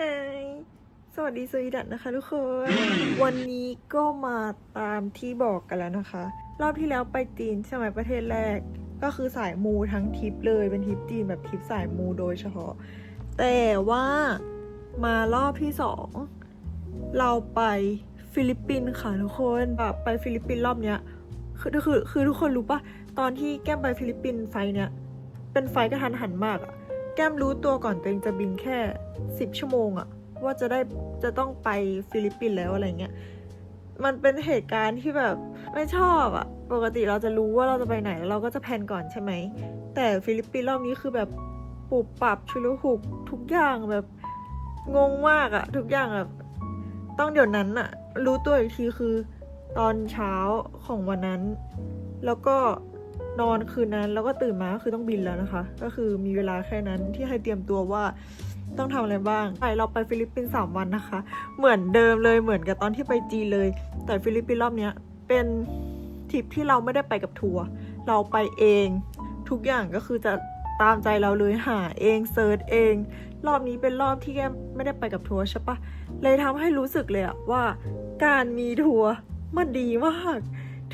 ฮสวัสดีสวีดัตนะคะทุกคน วันนี้ก็มาตามที่บอกกันแล้วนะคะ รอบที่แล้วไปจีนใช่ไหมประเทศแรก ก็คือสายมูทั้งทริปเลยเป็นทริปจีนแบบทริปสายมูโดยเฉพาะ แต่ว่ามารอบที่สองเราไปฟิลิปปินส์ค่ะทุกคนแบบไปฟิลิปปินส์รอบเนี้ยคือคือคือทุกคนรู้ปะตอนที่แก้มไปฟิลิปปินส์ไฟล์เนี้ยเป็นไฟล์กระทันหันมากอะ แก้มรู้ตัวก่อนตัวเองจะบินแค่สิบชั่วโมงอะว่าจะได้จะต้องไปฟิลิปปินส์แล้วอะไรเงี้ยมันเป็นเหตุการณ์ที่แบบไม่ชอบอะปกติเราจะรู้ว่าเราจะไปไหนแล้วเราก็จะแพลนก่อนใช่ไหม แต่ฟิลิปปินส์รอบนี้คือแบบปรับปรับชุลหุกทุกอย่างแบบงงมากอะทุกอย่างแบบต้องเดี๋ยวนั้นอะรู้ตัวอีกทีคือ ตอนเช้าของวันนั้น แล้วก็ นอนคืนนั้นแล้วก็ตื่นมาก็คือต้องบินแล้วนะคะ ก็คือมีเวลาแค่นั้นที่ให้เตรียมตัวว่าต้องทำอะไรบ้างไปเราไปฟิลิปปินส์สามวันนะคะ เหมือนเดิมเลยเหมือนกับตอนที่ไปจีเลย แต่ฟิลิปปินส์รอบเนี้ยเป็นทริปที่เราไม่ได้ไปกับทัวร์เราไปเอง ทุกอย่างก็คือจะตามใจเราเลยหาเองเซิร์ชเอง รอบนี้เป็นรอบที่แกไม่ได้ไปกับทัวร์ใช่ปะเลยทำให้รู้สึกเลยอะว่า การมีทัวร์มันดีมาก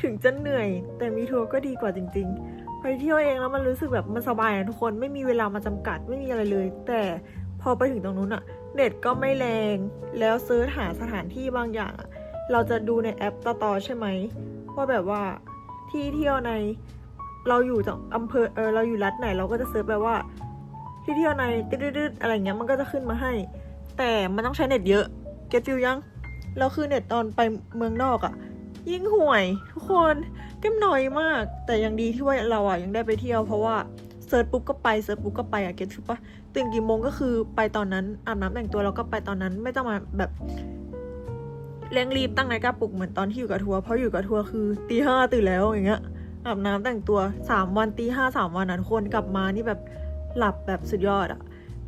ถึงจะเหนื่อย แต่มีทัวร์ก็ดีกว่าจริง ๆ ไปเที่ยวเองแล้วมันรู้สึกแบบมันสบายนะทุกคนไม่มีเวลามาจำกัดไม่มีอะไรเลย แต่พอไปถึงตรงนู้นอะเน็ตก็ไม่แรง แล้วเซิร์ชหาสถานที่บางอย่างอะเราจะดูในแอปต่อๆใช่ไหมว่าแบบว่าที่เที่ยวในเราอยู่จากอำเภอเออเราอยู่รัฐไหนเราก็จะเซิร์ชไปว่า ที่เที่ยวในตืดๆอะไรเงี้ยมันก็จะขึ้นมาให้ แต่มันต้องใช้เน็ตเยอะเก็ตฟิลยังแล้วคือเน็ตตอนไปเมืองนอกอะ ยิ่งห่วยทุกคนเก็มน้อยมาก แต่ยังดีที่ว่าเราอะยังได้ไปเที่ยวเพราะว่าเซิร์ชปุ๊บก็ไปเซิร์ชปุ๊บก็ไปอะเก็ตฟิลปะตื่นกี่โมงก็คือไปตอนนั้นอาบน้ำแต่งตัวแล้วก็ไปตอนนั้นไม่ต้องมาแบบเร่งรีบตั้งนาฬิกาปลุกเหมือนตอนที่อยู่กับทัวร์เพราะอยู่กับทัวร์คือตีห้าตื่นแล้วอย่างเงี้ยอาบน้ำแต่งตัวสามวันตีห้าสามวันนะทุกคนกลับมานี่แบบหลับแบบสุดยอดอะ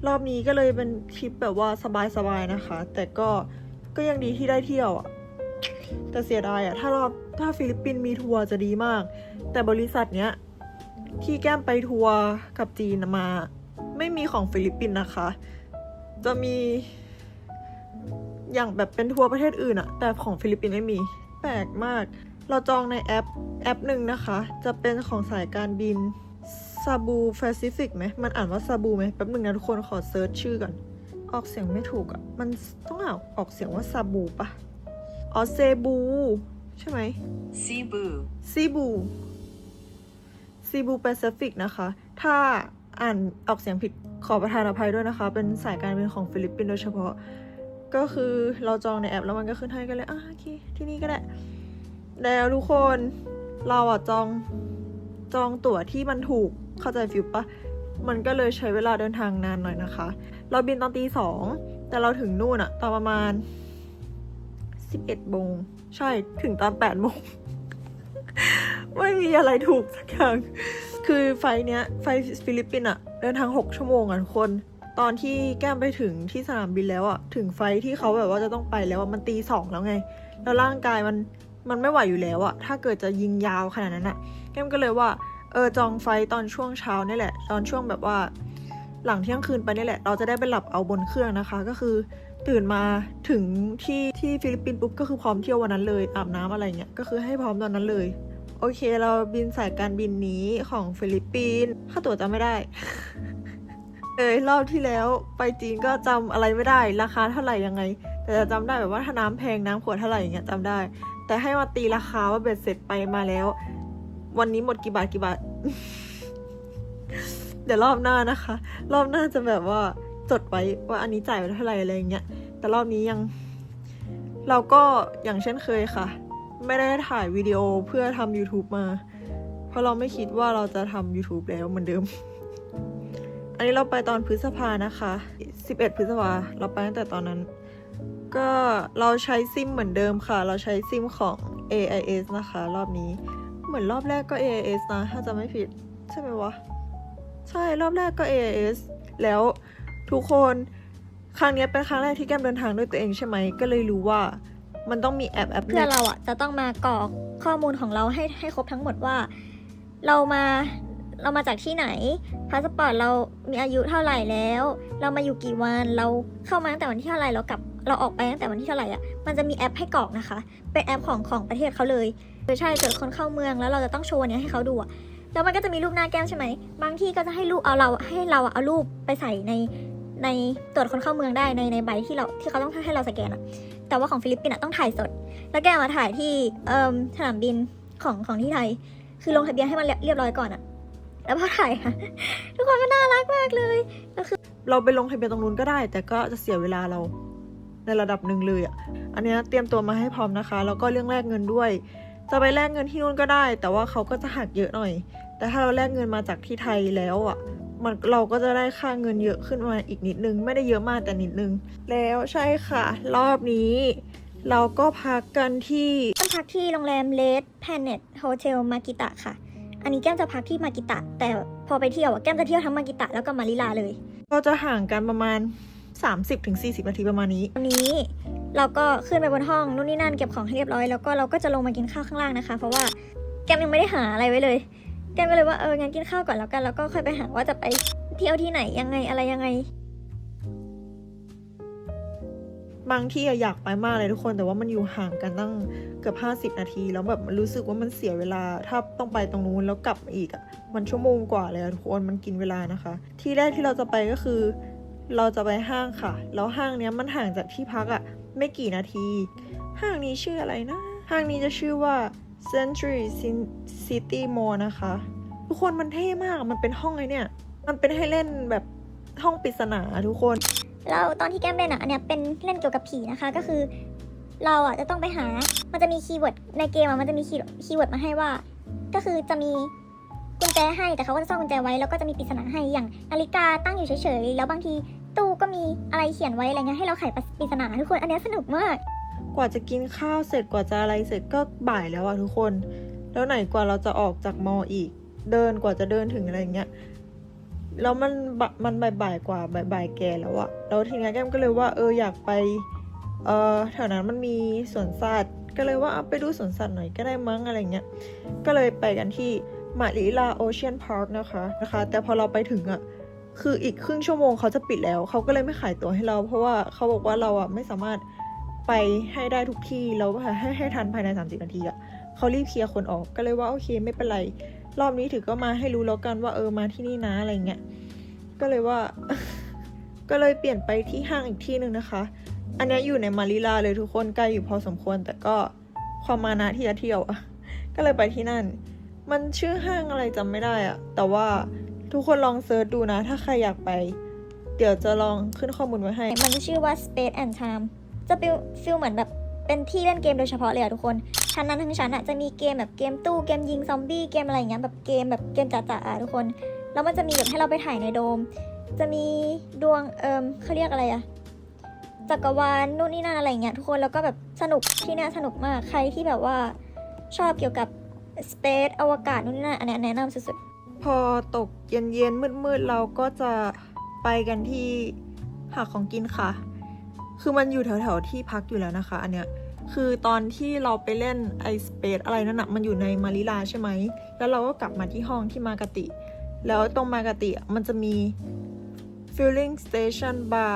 รอบนี้ก็เลยเป็นทริปแบบว่าสบายๆนะคะ แต่ก็ก็ยังดีที่ได้เที่ยวอะ แต่เสียดายอะถ้ารอบถ้าฟิลิปปินส์มีทัวร์จะดีมาก แต่บริษัทเนี้ยที่แก้มไปทัวร์กับจีนมา ไม่มีของฟิลิปปินส์นะคะ จะมีอย่างแบบเป็นทัวร์ประเทศอื่นอะแต่ของฟิลิปปินส์ไม่มี แปลกมาก เราจองในแอปแอปหนึ่งนะคะ จะเป็นของสายการบินซาบูแปซิฟิกไหมมันอ่านว่าซาบูไหมแป๊บหนึ่งนะทุกคนขอเซิร์ชชื่อก่อนออกเสียงไม่ถูกอะ่ะมันต้องอ่านออกเสียงว่าซาบูปะ อ๋อเซบู ใช่ไหม Cebu. ซีบูซีบูแปซิฟิกนะคะ ถ้าอ่านออกเสียงผิดขอประทานอภัยด้วยนะคะ เป็นสายการบินของฟิลิปปินส์โดยเฉพาะ ก็คือเราจองในแอปแล้วมันก็ขึ้นให้กันเลยอะโอเค ที่นี่ก็ได้ แล้วทุกคนเราอะจองจองตั๋วที่มันถูกเข้าใจฟิลปะมันก็เลยใช้เวลาเดินทางนานหน่อยนะคะ เราบินตอนตีสองแต่เราถึงนู่นอะตอนประมาณ สิบเอ็ดโมงใช่ถึงตอนแปดโมง ไม่มีอะไรถูกสักอย่าง คือไฟเนี้ย ไฟฟิลิปปินส์อะเดินทางหกชั่วโมงอะทุกคน ตอนที่แก้มไปถึงที่สนามบินแล้วอะถึงไฟที่เขาแบบว่าจะต้องไปแล้วมันตีสองแล้วไง แล้วร่างกายมันมันไม่ไหวอยู่แล้วอะถ้าเกิดจะยิงยาวขนาดนั้นอะแก้มก็เลยว่าเออจองไฟตอนช่วงเช้านี่แหละ ตอนช่วงแบบว่า หลังเที่ยงคืนไปนี่แหละ เราจะได้ไปหลับเอาบนเครื่องนะคะ ก็คือ ตื่นมาถึงที่ที่ฟิลิปปินส์ปุ๊บก็คือพร้อมเที่ยววันนั้นเลยอาบน้ำอะไรเงี้ยก็คือให้พร้อมตอนนั้นเลย โอเค เราบินสายการบินนี้ของฟิลิปปินส์ค่าตั๋วจำไม่ได้เอยรอบที่แล้วไปจีนก็จำอะไรไม่ได้ราคาเท่าไหร่ยังไง แต่จะจำได้แบบว่าถ้าน้ำแพงน้ำขวดเท่าไหร่อย่างเงี้ยจำได้ แต่ให้มาตีราคาว่าเบ็ดเสร็จไปมาแล้ว วันนี้หมดกี่บาทกี่บาทเดี๋ยวรอบหน้านะคะ รอบหน้าจะแบบว่า จดไว้ว่าอันนี้จ่ายไปเท่าไหร่อะไรอย่างเงี้ยแต่รอบนี้ยัง เราก็อย่างเช่นเคยค่ะ ไม่ได้ถ่ายวิดีโอเพื่อทำ YouTube มา เพราะเราไม่คิดว่าเราจะทำ YouTube แล้วเหมือนเดิม อันนี้เราไปตอนพฤษภานะคะ 11 พฤษภาเราไปตั้งแต่ตอนนั้น ก็เราใช้ซิมเหมือนเดิมค่ะ เราใช้ซิมของ AIS นะคะ รอบนี้เหมือนรอบแรกก็ AIS นะ ถ้าจะไม่ผิด ใช่ไหมวะ ใช่รอบแรกก็ AIS แล้ว ทุกคนครั้งเนี้ยเป็นครั้งแรกที่แก้มเดินทางด้วยตัวเองใช่ไหมก็เลยรู้ว่ามันต้องมีแอปแอปหเพื่นึ่องเราอะจะต้องมากรอกข้อมูลของเราให้ให้ครบทั้งหมดว่า เรามาเรามาจากที่ไหนพาสปอร์ตเรามีอายุเท่าไหร่แล้ว เรามาอยู่กี่วันเราเข้ามาตั้งแต่วันที่เท่าไหร่เรากลับเราออกไปตั้งแต่วันที่เท่าไหร่อะมันจะมีแอปให้กรอกนะคะ เป็นแอปของของประเทศเขาเลยเออใช่เกิดคนเข้าเมืองแล้วเราจะต้องโชว์อันเนี้ยให้เขาดูอะแล้วมันก็จะมีรูปหน้าแก้มใช่ไหมบางที่ก็จะให้รูปเอาเราให้เราอะเอารูปไปใส่ใน ในตรวจคนเข้าเมืองได้ในในใบที่เราที่เขาต้องให้เราสแกนอะแต่ว่าของฟิลิปปินส์อะต้องถ่ายสด แล้วแกมาถ่ายที่เอ่มสนามบินของของที่ไทย คือลงทะเบียนให้มันเรียบร้อยก่อนอะแล้วพอถ่ายค่ะทุกคนมันน่ารักมากเลยก็คือเราไปลงทะเบียนตรงนู้นก็ได้ แต่ก็จะเสียเวลาเราในระดับหนึ่งเลยอะ อันเนี้ยเตรียมตัวมาให้พร้อมนะคะ แล้วก็เรื่องแลกเงินด้วย จะไปแลกเงินที่นู่นก็ได้ แต่ว่าเขาก็จะหักเยอะหน่อย แต่ถ้าเราแลกเงินมาจากที่ไทยแล้วอะ มันเราก็จะได้ค่าเงินเยอะขึ้นมาอีกนิดนึง ไม่ได้เยอะมากแต่นิดนึง แล้วใช่ค่ะ รอบนี้เราก็พักกันที่ต้องพักที่โรงแรมเลดแพนเน็ตโฮเทลมากิตะค่ะ อันนี้แก้มจะพักที่มากิตะ แต่พอไปเที่ยวอะแก้มจะเที่ยวทั้งมากิตะแล้วก็มาริลาเลย ก็จะห่างกันประมาณ 30-40 นาทีประมาณนี้วันนี้เราก็ขึ้นไปบนห้องนู่นนี่นั่นเก็บของให้เรียบร้อยแล้วก็เราก็จะลงมากินข้าวข้างล่างนะคะ เพราะว่าแก้มยังไม่ได้หาอะไรไว้เลย แก้มก็เลยว่าเอองั้นกินข้าวก่อนแล้วกันแล้วก็ค่อยไปหาว่าจะไปเที่ยวที่ไหนยังไงอะไรยังไง บางที่อยากไปมากเลยทุกคนแต่ว่ามันอยู่ห่างกันตั้งเกือบ50 นาที แล้วแบบรู้สึกว่ามันเสียเวลา ถ้าต้องไปตรงนู้นแล้วกลับอีกอะมันชั่วโมงกว่าเลยทุกคนมันกินเวลานะคะ ที่แรกที่เราจะไปก็คือ เราจะไปห้างค่ะ แล้วห้างเนี้ยมันห่างจากที่พักอะไม่กี่นาที ห้างนี้ชื่ออะไรนะ ห้างนี้จะชื่อว่า Century City Mall นะคะ ทุกคนมันเท่มาก มันเป็นห้องไอเนี่ย มันเป็นให้เล่นแบบห้องปริศนาทุกคนเราตอนที่แก้มเล่นอะอันเนี้ยเป็นเล่นเกี่ยวกับผีนะคะ ก็คือเราอะจะต้องไปหา มันจะมีคีย์เวิร์ดในเกมอะมันจะมีคีย์คีย์เวิร์ดมาให้ว่า ก็คือจะมีกุญแจให้แต่เขาก็จะซ่อนกุญแจไว้แล้วก็จะมีปริศนาให้อย่างนาฬิกาตั้งอยู่เฉยๆแล้วบางทีตู้ก็มีอะไรเขียนไว้อะไรเงี้ยให้เราไขปริศนาทุกคนอันเนี้ยสนุกมาก กว่าจะกินข้าวเสร็จกว่าจะอะไรเสร็จก็บ่ายแล้วอะทุกคน แล้วไหนกว่าเราจะออกจากมออีก เดินกว่าจะเดินถึงอะไรอย่างเงี้ยแล้วมันมันบ่ายๆกว่าบ่ายๆแก่แล้วอะแล้วทีนี้แก้มก็เลยว่าเอออยากไปเออแถวนั้นมันมีสวนสัตว์ ก็เลยว่าเอาไปดูสวนสัตว์หน่อยก็ได้มั้งอะไรเงี้ย ก็เลยไปกันที่มาริลาโอเชียนพาร์คนะคะนะคะ แต่พอเราไปถึงอะคืออีกครึ่งชั่วโมงเขาจะปิดแล้ว เขาก็เลยไม่ขายตั๋วให้เรา เพราะว่าเขาบอกว่าเราอะไม่สามารถ ไปให้ได้ทุกที่แล้วให้ให้ทันภายใน 30 นาทีอะเขารีบเคลียร์คนออกก็เลยว่าโอเคไม่เป็นไร รอบนี้ถือก็มาให้รู้แล้วกันว่าเออมาที่นี่นะอะไรเงี้ยก็เลยว่า ก็เลยเปลี่ยนไปที่ห้างอีกที่หนึ่งนะคะ อันนี้อยู่ในมาริลาเลยทุกคนใกล้อยู่พอสมควร แต่ก็ความมานะที่จะเที่ยวอะก็เลยไปที่นั่น มันชื่อห้างอะไรจำไม่ได้อะแต่ว่าทุกคนลองเซิร์ชดูนะ ถ้าใครอยากไป เดี๋ยวจะลองขึ้นข้อมูลไว้ให้ มันชื่อว่า Space and Time จะฟิลฟิลเหมือนแบบเป็นที่เล่นเกมโดยเฉพาะเลยอะทุกคน ชั้นนั้นทั้งชั้นอะจะมีเกมแบบเกมตู้เกมยิงซอมบี้เกมอะไรอย่างเงี้ยแบบเกมแบบเกมจ๋าๆอะทุกคน แล้วมันจะมีแบบให้เราไปถ่ายในโดม จะมีดวงเอิมเขาเรียกอะไรอะจักรวาลนู่นนี่นั่นอะไรอย่างเงี้ยทุกคนแล้วก็แบบสนุกที่เนี่ยสนุกมากใครที่แบบว่าชอบเกี่ยวกับ Space อวกาศนู่นนี่นั่นอันนี้แนะนำสุดๆ พอตกเย็นๆมืดๆเราก็จะไปกันที่หาของกินค่ะ คือมันอยู่แถวๆที่พักอยู่แล้วนะคะ อันเนี้ยคือตอนที่เราไปเล่นไอสเปซอะไรนั่นนะมันอยู่ในมาริลาใช่ไหม แล้วเราก็กลับมาที่ห้องที่มากาติ แล้วตรงมากาติมันจะมี filling station bar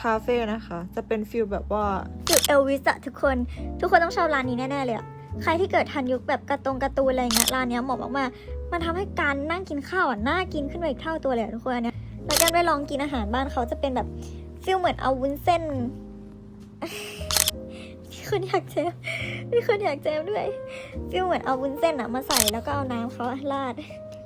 cafe นะคะ จะเป็นฟิลแบบว่าฟิลเอลวิสอะทุกคน ทุกคนต้องชอบร้านนี้แน่ ๆ เลยอะใครที่เกิดทันยุคแบบกร์ตงกร์ตูนอะไรเงี้ยร้านเนี้ยเหมาะมากๆมันทำให้การนั่งกินข้าวอะน่ากินขึ้นไปอีกเท่าตัวเลยทุกคนอันเนี้ยแล้วกันไปลองกินอาหารบ้านเขาจะเป็นแบบ ฟิลเหมือนเอาวุ้นเส้นมีคนอยากเจมมีคนอยากเจมด้วยฟิลเหมือนเอาวุ้นเส้นอะมาใส่แล้วก็เอาน้ำเขาราด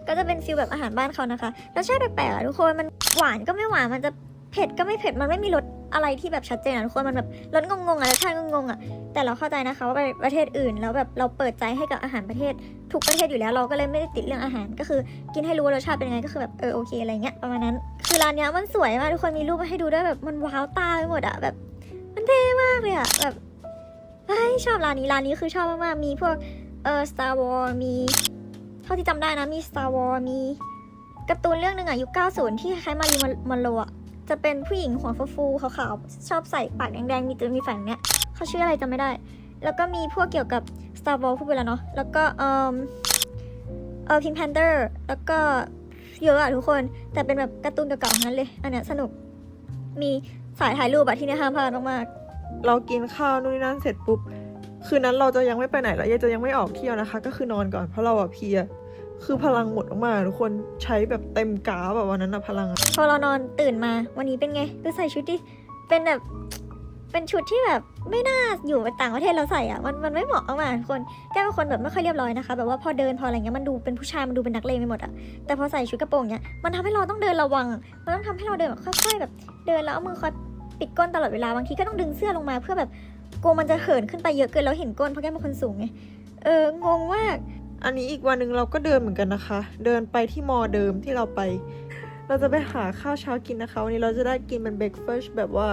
ก็จะเป็นฟิลแบบอาหารบ้านเขานะคะรสชาติแปลกๆอะทุกคนมันหวานก็ไม่หวานมันจะเผ็ดก็ไม่เผ็ดมันไม่มีรส อะไรที่แบบชัดเจนอะทุกคนมันแบบรสงงๆอะรสชาติงงๆอะแต่เราเข้าใจนะคะว่าไปประเทศอื่นแล้วแบบเราเปิดใจให้กับอาหารประเทศทุกประเทศอยู่แล้วเราก็เลยไม่ได้ติดเรื่องอาหาร ก็คือกินให้รู้ว่ารสชาติเป็นยังไงก็คือแบบเออโอเคอะไรเงี้ยประมาณนั้น คือร้านเนี้ยมันสวยมากทุกคนมีรูปมาให้ดูด้วยแบบมันว้าวตาไปหมดอะแบบ มันเท่มากเลยอะแบบเฮ้ยชอบร้านนี้ร้านนี้คือชอบมากๆมีพวกเออ Star Wars มี เท่าที่จำได้นะมี Star Wars มีการ์ตูนเรื่องหนึ่งอะยุค 90 ที่คล้ายมารีมอนโรอะ จะเป็นผู้หญิงหัวฟูๆขาวๆชอบใส่ปากแดงๆมีตัวมีแฝงเนี้ยเขาชื่ออะไรจำไม่ได้ แล้วก็มีพวกเกี่ยวกับ Star Wars พูดไปแล้วเนาะแล้วก็เอ่มเออพิงแพนเตอร์แล้วก็เยอะอะทุกคน แต่เป็นแบบการ์ตูนเก่าๆนั้นเลย อันเนี้ยสนุกมีสายถ่ายรูปอะที่เนี่ยห้ามพลาดมากเรากินข้าวนู่นนี่นั่นเสร็จปุ๊บ คืนนั้นเราจะยังไม่ไปไหนแล้วยังจะยังไม่ออกเที่ยวนะคะ ก็คือนอนก่อนเพราะเราอะเพลีย คือพลังหมดมากทุกคนใช้แบบเต็มกาแบบวันนั้นอะพลังพอเรานอนตื่นมาวันนี้เป็นไงดูใส่ชุดที่เป็นแบบเป็นชุดที่แบบไม่น่าอยู่ไปต่างประเทศเราใส่อะมันมันไม่เหมาะมากทุกคนแก้เป็นคนแบบไม่ค่อยเรียบร้อยนะคะแบบว่าพอเดินพออะไรเงี้ยมันดูเป็นผู้ชายมันดูเป็นนักเลงไปหมดอะแต่พอใส่ชุดกระโปรงเนี้ยมันทำให้เราต้องเดินระวัง มันต้องทำให้เราเดินแบบค่อย ๆ แบบเดินแล้วเอามือคอยปิดก้นตลอดเวลาบางทีก็ต้องดึงเสื้อลงมาเพื่อแบบกลัวมันจะเหินขึ้นไปเยอะเกินแล้วเห็นก้นเพราะแก้เป็นคนสูงไงเอองงมาก อันนี้อีกวันหนึ่งเราก็เดินเหมือนกันนะคะ เดินไปที่มอเดิมที่เราไป เราจะไปหาข้าวเช้ากินนะคะวันนี้เราจะได้กินเป็นเบรกเฟสแบบว่า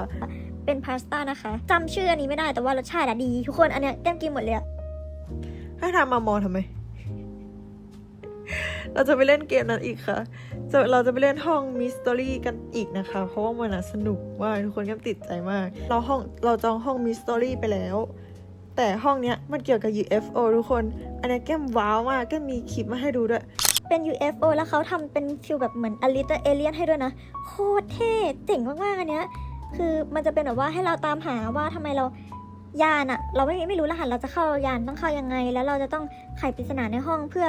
เป็นพาสต้านะคะจำชื่ออันนี้ไม่ได้แต่ว่ารสชาติอะดี ทุกคนอันเนี้ยแก้มกินหมดเลยอะให้ทำมามอทำไม เราจะไปเล่นเกมนั้นอีกค่ะจะเราจะไปเล่นห้องมิส t ต r y กันอีกนะคะ เพราะว่ามันอะสนุกมากทุกคนแก้มติดใจมาก เราห้องเราจองห้องมิส t ต r y ไปแล้ว แต่ห้องเนี้ยมันเกี่ยวกับ UFO ทุกคน อันเนี้ยแก้มว้าวมากแก้มมีคลิปมาให้ดูด้วย เป็น UFO แล้วเขาทำเป็นฟิลแบบเหมือนอลิตเอเลียนให้ด้วยนะ โคตรเท่เจ๋งมากๆอันเนี้ย คือมันจะเป็นแบบว่าให้เราตามหาว่าทำไมเรายานอะเราไม่ไม่รู้รหัสเราจะเข้ายานต้องเข้ายังไง แล้วเราจะต้องไขปริศนาในห้องเพื่อ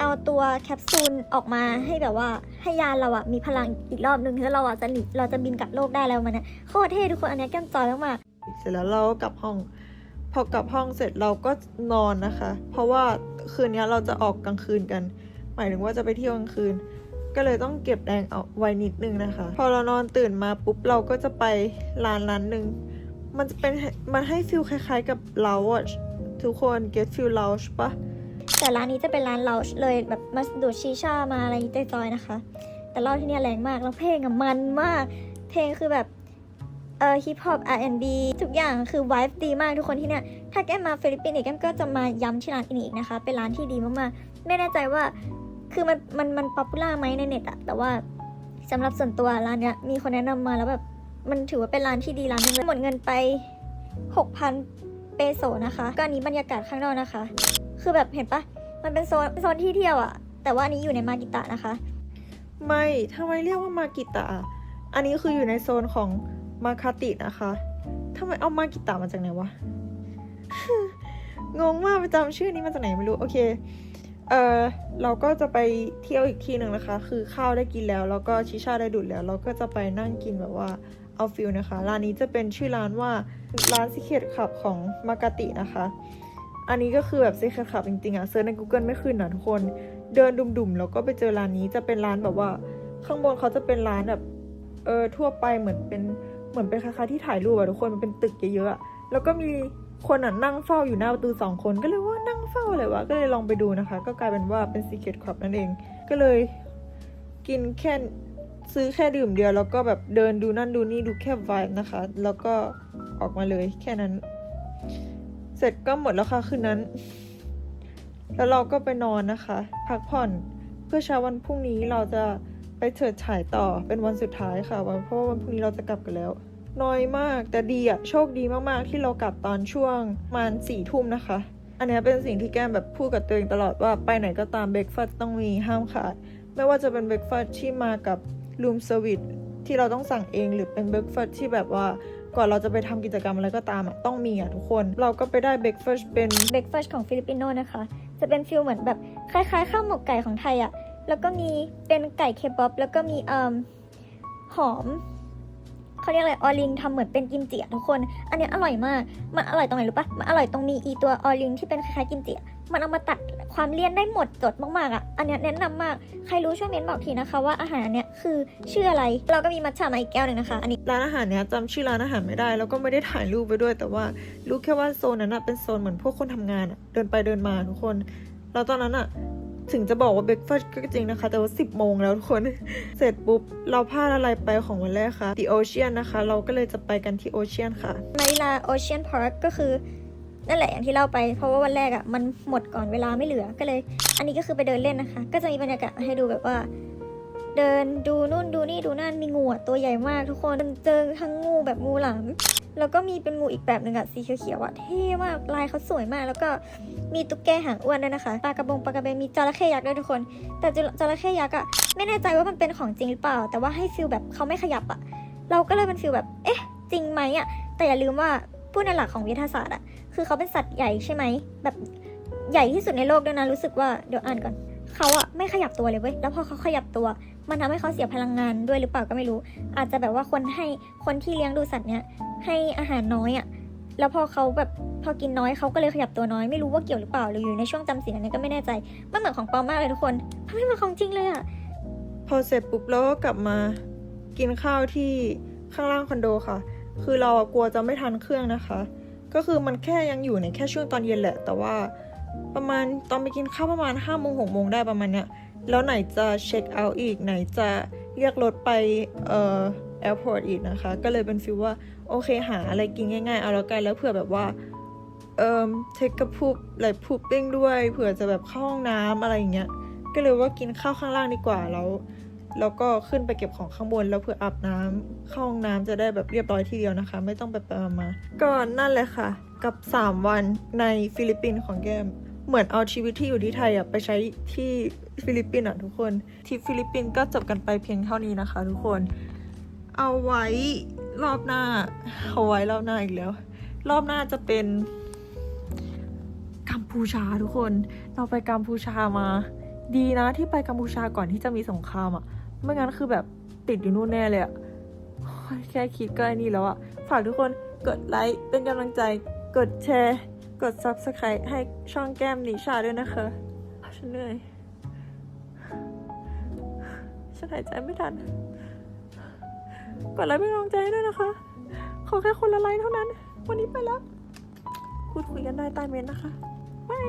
เอาตัวแคปซูลออกมาให้แบบว่าให้ยานเราอะมีพลังอีกรอบนึงแล้วเราอะจะหนีเราจะบินกลับโลกได้แล้วมันเนี่ยโคตรเท่ทุกคนอันเนี้ยแก้มจอยมากๆเสร็จแล้วเราก็กลับห้อง พอกลับห้องเสร็จเราก็นอนนะคะ เพราะว่าคืนนี้เราจะออกกลางคืนกัน หมายถึงว่าจะไปเที่ยวกลางคืน ก็เลยต้องเก็บแรงเอาไว้นิดนึงนะคะ พอเรานอนตื่นมาปุ๊บเราก็จะไปร้านร้านหนึ่งมันจะเป็นมันให้ฟิลคล้ายๆกับเราอะทุกคน get feel lounge ปะแต่ร้านนี้จะเป็นร้านเราเลยแบบมาดูดชีชามาอะไรจอยๆนะคะ แต่เล้าที่นี่แรงมากแล้วเพลงอะมันมาก เพลงคือแบบ เอ่อฮิปฮอป R&B ทุกอย่างคือไวายดีมากทุกคนที่เนี่ย ถ้าแก้มมาฟิลิปปินส์อีกแก้มก็จะมาย้ำที่ร้านนี้อีกนะคะ เป็นร้านที่ดีมากๆ ไม่แน่ใจว่าคือมันมันมันป๊อปปูล่าไหมในเน็ตอะแต่ว่าสำหรับส่วนตัวร้านเนี้ยมีคนแนะนำมาแล้วแบบมันถือว่าเป็นร้านที่ดีร้านหนึงเลยหมดเงินไป 6,000 เปโซนะคะ ก็อันนี้บรรยากาศข้างนอกนะคะ คือแบบเห็นปะมันเป็นโซนโซนที่เที่ยวอะแต่ว่าอันนี้อยู่ในมากิตะนะคะ ไม่ทำไมเรียกว่ามากิตะอะอันนี้คืออยู่ในโซนของ มาคาตินะคะทำไมเอามากิตะมาจากไหนวะ งงมากไปจำชื่อนี้มาจากไหนไม่รู้ โอเค เออเราก็จะไปเที่ยวอีกที่หนึ่งนะคะ คือข้าวได้กินแล้ว แล้วก็ชิชาได้ดูดแล้ว เราก็จะไปนั่งกินแบบว่าเอาฟิลนะคะ ร้านนี้จะเป็นชื่อร้านว่าร้านซิเคตขับของมากาตินะคะ อันนี้ก็คือแบบซิเคตขับจริงๆอะเซิร์ชใน Google ไม่ขึ้นนะทุกคน เดินดุ่มๆ แล้วก็ไปเจอร้านนี้จะเป็นร้านแบบว่า ข้างบนเขาจะเป็นร้านแบบ เออทั่วไปเหมือนเป็น เหมือนเป็นคล้ายๆที่ถ่ายรูปอะทุกคนมันเป็นตึกเยอะๆแล้วก็มีคนอะนั่งเฝ้าอยู่หน้าประตูสองคนก็เลยว่านั่งเฝ้าอะไรวะก็เลยลองไปดูนะคะ ก็กลายเป็นว่าเป็น Secret Club นั่นเอง ก็เลยกินแค่ซื้อแค่ดื่มเดียว แล้วก็แบบเดินดูนั่นดูนี่ดูแค่ไวน์นะคะ แล้วก็ออกมาเลยแค่นั้น เสร็จก็หมดแล้วค่ะคืนนั้น แล้วเราก็ไปนอนนะคะ พักผ่อนเพื่อเช้าวันพรุ่งนี้เราจะ ไปเฉิดฉายต่อเป็นวันสุดท้ายค่ะวันเพราะว่าวันพรุ่งนี้เราจะกลับกันแล้วน้อยมากแต่ดีอะโชคดีมากๆ ที่เรากลับตอนช่วงประมาณสี่ทุ่มนะคะ อันนี้เป็นสิ่งที่แก้มแบบพูดกับตัวเองตลอดว่าไปไหนก็ตามเบรกฟาสต้องมีห้ามขาด ไม่ว่าจะเป็นเบรกฟาสที่มากับรูมเซอร์วิสที่เราต้องสั่งเองหรือเป็นเบรกฟาสที่แบบว่าก่อนเราจะไปทำกิจกรรมอะไรก็ตามอะต้องมีอะทุกคน เราก็ไปได้เบรกฟาสเป็นเบรกฟาสของฟิลิปปินโนนะคะ จะเป็นฟิลเหมือนแบบคล้ายๆ ข้าวหมกไก่ของไทยอะ แล้วก็มีเป็นไก่เคป๊อปแล้วก็มีเอ่มหอมเขาเรียกอะไรออลิงทำเหมือนเป็นกิมจิทุกคน อันนี้อร่อยมาก มันอร่อยตรงไหนรู้ปะมันอร่อยตรงมีอีตัวออลิงที่เป็นคล้ายๆกิมจิมันเอามาตัดความเลี่ยนได้หมดจดมากๆอะอันนี้แนะนำมาก ใครรู้ช่วยเม้นบอกทีนะคะว่าอาหารอันเนี้ยคือชื่ออะไร เราก็มีมัทฉะมาอีกแก้วหนึ่งนะคะ อันนี้ร้านอาหารเนี้ยจำชื่อร้านอาหารไม่ได้ แล้วก็ไม่ได้ถ่ายรูปไปด้วย แต่ว่ารู้แค่ว่าโซนนั้นอะเป็นโซนเหมือนพวกคนทำงานอะเดินไปเดินมาทุกคน แล้วตอนนั้นอะ ถึงจะบอกว่าเบรกฟาสก็จริงนะคะ แต่ว่า 10 โมงแล้วทุกคน เสร็จปุ๊บ เราพลาดอะไรไปของวันแรกคะ The Ocean นะคะ เราก็เลยจะไปกันที่ Ocean ค่ะมาริลาโอเชียนพาร์คก็คือ นั่นแหละอย่างที่เล่าไป เพราะว่าวันแรกอะ่ะมันหมดก่อนเวลาไม่เหลือก็เลย อันนี้ก็คือไปเดินเล่นนะคะ ก็จะมีบรรยากาศให้ดูแบบว่า เดินดูนู่นดูนี่ดูนั่นมีงูตัวใหญ่มากทุกคนเจอทั้งงูแบบงูหลามแล้วก็มีเป็นงูอีกแบบหนึ่งอะสีเขียวๆอะเท่มากลายเขาสวยมาก แล้วก็มีตุ๊กแกหางอ้วนด้วยนะคะปลากระบงปลากระเบนมีจระเข้ยักษ์ด้วยทุกคน แต่จระเข้ยักษ์อะไม่แน่ใจว่ามันเป็นของจริงหรือเปล่า แต่ว่าให้ฟิลแบบเขาไม่ขยับอะเราก็เลยเป็นฟิลแบบ เอ๊ะ จริงไหมอะแต่อย่าลืมว่าผู้ในหลักของวิทยาศาสตร์อะคือเขาเป็นสัตว์ใหญ่ใช่ไหมแบบใหญ่ที่สุดในโลกด้วยนะรู้สึกว่าเดี๋ยวอ่านก่อนเขาอะไม่ขยับตัวเลยเว้ยแล้วพอเขาขยับตัว มันทำให้เขาเสียพลังงานด้วยหรือเปล่าก็ไม่รู้ อาจจะแบบว่าคนให้คนที่เลี้ยงดูสัตว์เนี้ยให้อาหารน้อยอะแล้วพอเขาแบบพอกินน้อยเขาก็เลยขยับตัวน้อยไม่รู้ว่าเกี่ยวหรือเปล่าหรืออยู่ในช่วงจำศีลอันนี้ก็ไม่แน่ใจมันเหมือนของปลอมมากเลยทุกคนไม่เหมือนของจริงเลยอะพอเสร็จปุ๊บเราก็กลับมากินข้าวที่ข้างล่างคอนโดค่ะ คือเรากลัวจะไม่ทันเครื่องนะคะ ก็คือมันแค่ยังอยู่ในแค่ช่วงตอนเย็นแหละ แต่ว่าประมาณตอนไปกินข้าวประมาณ5้าโมงหกโมงได้ประมาณเนี้ย แล้วไหนจะเช็คเอาท์อีก ไหนจะเรียกรถไปเอ่อแอร์พอร์ตอีกนะคะ ก็เลยเป็นฟิลว่า โอเคหาอะไรกินง่ายๆ เอาแล้วกันแล้วเผื่อแบบว่าเอ่อเทคกระพุบไหลพุบปิ้งด้วยเผื่อจะแบบเข้าห้องน้ำอะไรอย่างเงี้ยก็เลยว่ากินข้าวข้างล่างดีกว่าแล้วแล้วก็ขึ้นไปเก็บของข้างบนแล้วเผื่ออาบน้ำเข้าห้องน้ำจะได้แบบเรียบร้อยทีเดียวนะคะ ไม่ต้องไปไปมามาก็นั่นเลยค่ะ กับ 3 วันในฟิลิปปินส์ของแก้ม เหมือนเอาชีวิตที่อยู่ที่ไทยอะไปใช้ที่ ฟิลิปปินส์อะทุกคนทริปฟิลิปปินส์ก็จบกันไปเพียงเท่านี้นะคะ ทุกคน เอาไว้รอบหน้าเอาไว้รอบหน้าอีกแล้ว รอบหน้าจะเป็นกัมพูชาทุกคน เราไปกัมพูชามา ดีนะที่ไปกัมพูชาก่อนที่จะมีสงครามอะ่ะไม่งั้นคือแบบติดอยู่นู่นแน่เลยอะ่ะแค่คิดก็ไอ้นี่แล้วอะ่ะฝากทุกคนกดไลค์เป็นกำลังใจกดแชร์ กด subscribe ให้ช่องแก้มนิชาด้วยนะคะ ฉันเหนื่อย ฉันหายใจไม่ทัน กดไลค์เป็นกำลังใจด้วยนะคะ ขอแค่คนละไลค์เท่านั้น วันนี้ไปแล้ว พูดคุยกันได้ใต้เมนนะคะบาย